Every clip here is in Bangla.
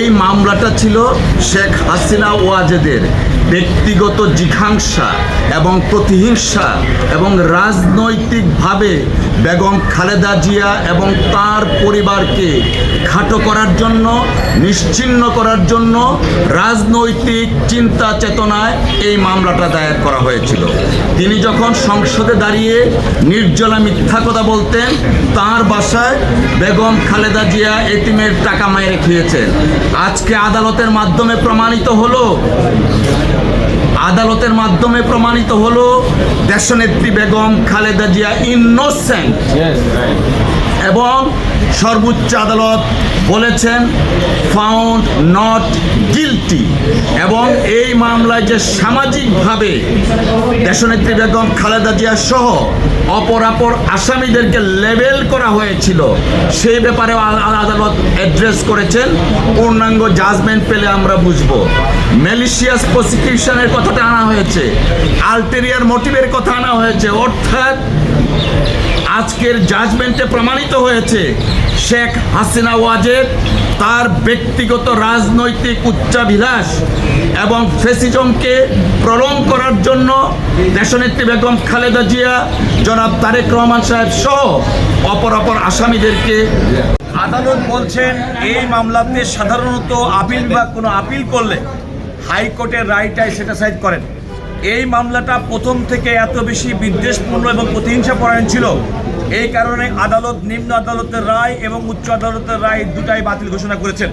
এই মামলাটা ছিল শেখ হাসিনা ওয়াজেদের। ব্যক্তিগত জিঘাংসা এবং প্রতিহিংসা এবং রাজনৈতিকভাবে বেগম খালেদা জিয়া এবং তার পরিবারকে খাটো করার জন্য নিশ্চিহ্ন করার জন্য রাজনৈতিক চিন্তা চেতনায় এই মামলাটা দায়ের করা হয়েছিল। তিনি যখন সংসদে দাঁড়িয়ে নির্জলা মিথ্যা কথা বলতেন, তার বাসায় বেগম খালেদা জিয়া এতিমের টাকা মায়ের খেয়েছেন। আজকে আদালতের মাধ্যমে প্রমাণিত হলো আদালতের মাধ্যমে প্রমাণিত হলো দেশনেত্রী বেগম খালেদা জিয়া ইনোসেন্ট এবং সর্বোচ্চ আদালত বলেছেন ফাউন্ড নট গিলটি এবং এই মামলায় যে সামাজিকভাবে দেশনেত্রী বেগম খালেদা জিয়া সহ অপরাপর আসামিদেরকে লেবেল করা হয়েছিল, সেই ব্যাপারে আদালত অ্যাড্রেস করেছেন। পূর্ণাঙ্গ জাজমেন্ট পেলে আমরা বুঝব। ম্যালিশিয়াস প্রসিকিউশনের কথাটা আনা হয়েছে আলটেরিয়ার মোটিভের কথা আনা হয়েছে। অর্থাৎ আজকের জাজমেন্টে প্রমাণিত হয়েছে, শেখ হাসিনা ওয়াজেদ তার ব্যক্তিগত রাজনৈতিক উচ্চাভিলাষ এবং ফেসিজমকে প্রলং করার জন্য দেশনেত্রী বেগম খালেদা জিয়া, জনাব তারেক রহমান সাহেব সহ অপর অপর আসামিদেরকে আদালত বলছেন, এই মামলাতে সাধারণত আপিল বা কোনো আপিল করলে হাইকোর্টের রায়টাই সেটা সাইড করেন। এই মামলাটা প্রথম থেকে এত বেশি বিদ্বেষপূর্ণ এবং প্রতিহিংসা পরায়ণ ছিল। এই কারণে আদালত নিম্ন আদালতের রায় এবং উচ্চ আদালতের রায় দুটাই বাতিল ঘোষণা করেছেন।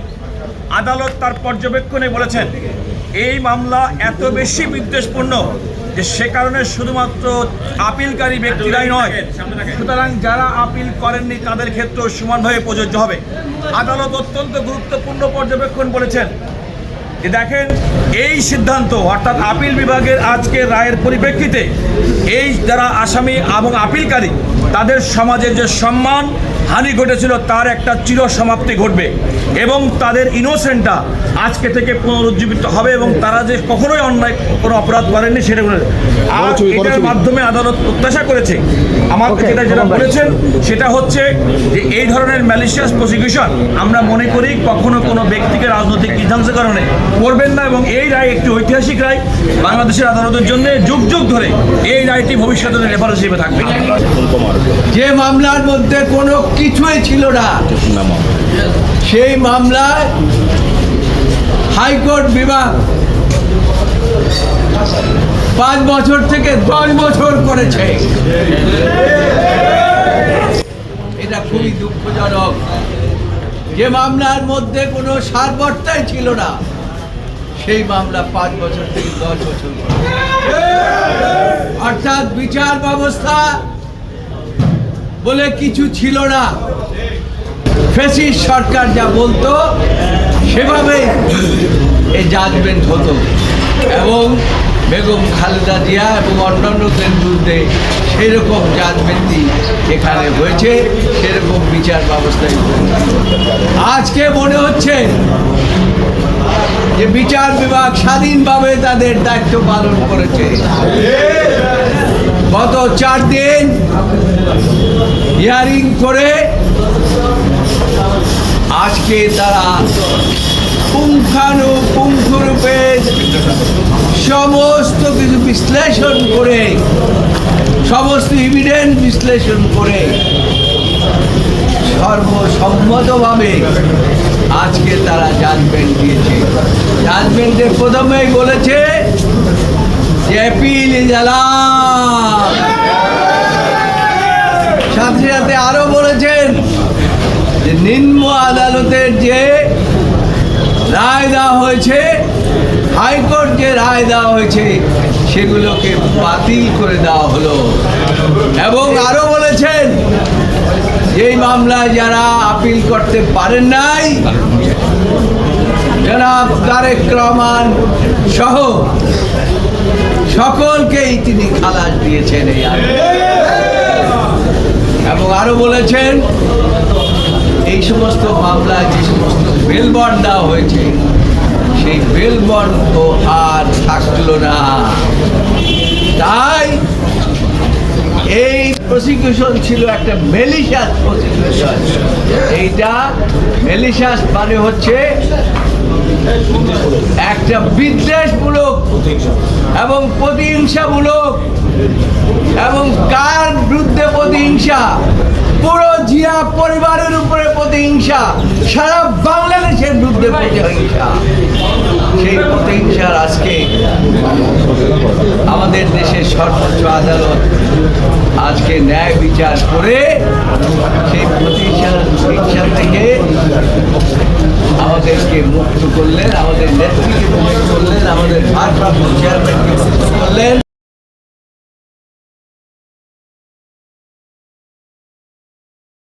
আদালত তার পর্যবেক্ষণে বলেছেন এই মামলা এত বেশি বিদ্বেষপূর্ণ যে সে কারণে শুধুমাত্র আপিলকারী ব্যক্তিরাই নয় সুতরাং যারা আপিল করেননি তাদের ক্ষেত্রেও সমানভাবে প্রযোজ্য হবে। আদালত অত্যন্ত গুরুত্বপূর্ণ পর্যবেক্ষণ বলেছেন যে দেখেন এই সিদ্ধান্ত অর্থাৎ আপিল বিভাগের আজকের রায়ের পরিপ্রেক্ষিতে এই যারা আসামি এবং আপিলকারী তাদের সমাজের যে সম্মান হানি ঘটেছিল তার একটা চির সমাপ্তি ঘটবে। এবং তাদের ইনোসেন্টটা আজকে থেকে পুনরুজ্জীবিত হবে এবং তারা যে কখনোই অন্যায় কোনো অপরাধ করেননি সেটা আর এটার মাধ্যমে আদালত প্রত্যাশা করেছে। আমাকে যেটা যেটা বলেছেন সেটা হচ্ছে যে এই ধরনের ম্যালিশিয়াস প্রসিকিউশন আমরা মনে করি কখনো কোনো ব্যক্তিকে রাজনৈতিক বিধ্বংসের কারণে করবেন না এবং এই রায় একটি ঐতিহাসিক রায়। বাংলাদেশের আদালতের জন্য যুগ যুগ ধরে এই রায়টি ভবিষ্যতে রেফারেন্স হিসেবে থাকবে। যে মামলার মধ্যে কোনো কিছুই ছিল না। সেই মামলায় হাইকোর্ট বিভাগ পাঁচ বছর থেকে দশ বছর করেছে। এটা খুবই দুঃখজনক। যে মামলার মধ্যে কোনো সারবর্তাই ছিল না। সেই মামলা পাঁচ বছর থেকে দশ বছর অর্থাৎ বিচার ব্যবস্থা বলে কিছু ছিল না। ফেসিস সরকার যা বলতো সেভাবেই এই জাজমেন্ট হতো। এবং বেগম খালেদা জিয়া এবং অন্যান্যদের বিরুদ্ধে সেরকম জাজমেন্টই এখানে হয়েছে, সেরকম বিচার ব্যবস্থায় আজকে মনে হচ্ছে যে বিচার বিভাগ স্বাধীনভাবে তাদের দায়িত্ব পালন করেছে। গত চার দিন হিয়ারিং করে আজকে তারা পুঙ্খানুপুঙ্খরূপে সমস্ত কিছু বিশ্লেষণ করে, সমস্ত ইভিডেন্স বিশ্লেষণ করে সর্বসম্মতভাবে আজকে তারা জাজমেন্ট দিয়েছে। জাজমেন্টে প্রথমেই বলেছে অ্যাপিল ইজ সাথে সাথে আরও বলেছেন, যে নিম্ন আদালতের যে রায় দেওয়া হয়েছে, হাইকোর্ট যে রায় দেওয়া হয়েছে, সেগুলোকে বাতিল করে দেওয়া হলো। এবং আরও বলেছেন এই মামলায় যারা আপিল করতে পারেন নাই, জনাব তারেক রহমান সহ সকলকেই তিনি খালাস দিয়েছেন এই এবং আরও বলেছেন, এই সমস্ত মামলায় যে সমস্ত বেলবন্ড দেওয়া হয়েছে, সেই বেলবন্ড তো আর থাকল না। তাই এই প্রসিকিউশন ছিল একটা মেলিশাস প্রসিকিউশন এইটা মেলিশাস মানে হচ্ছে একটা বিদ্বেষমূলক এবং প্রতিহিংসামূলক এবং কার বিরুদ্ধে প্রতিহিংসা? পুরো জিয়া পরিবারের উপরে প্রতিহিংসা, সারা বাংলাদেশের বিরুদ্ধে প্রতিহিংসা। সেই প্রতিহিংসার আজকে আমাদের দেশের সর্বোচ্চ আদালত আজকে ন্যায় বিচার করে সেই প্রতিষ্ঠান শিক্ষা থেকে আমাদেরকে মুক্ত করলেন, আমাদের নেত্রীকে মুক্ত করলেন, আমাদের ভারপ্রাপ্ত চেয়ারম্যানকে মুক্ত করলেন।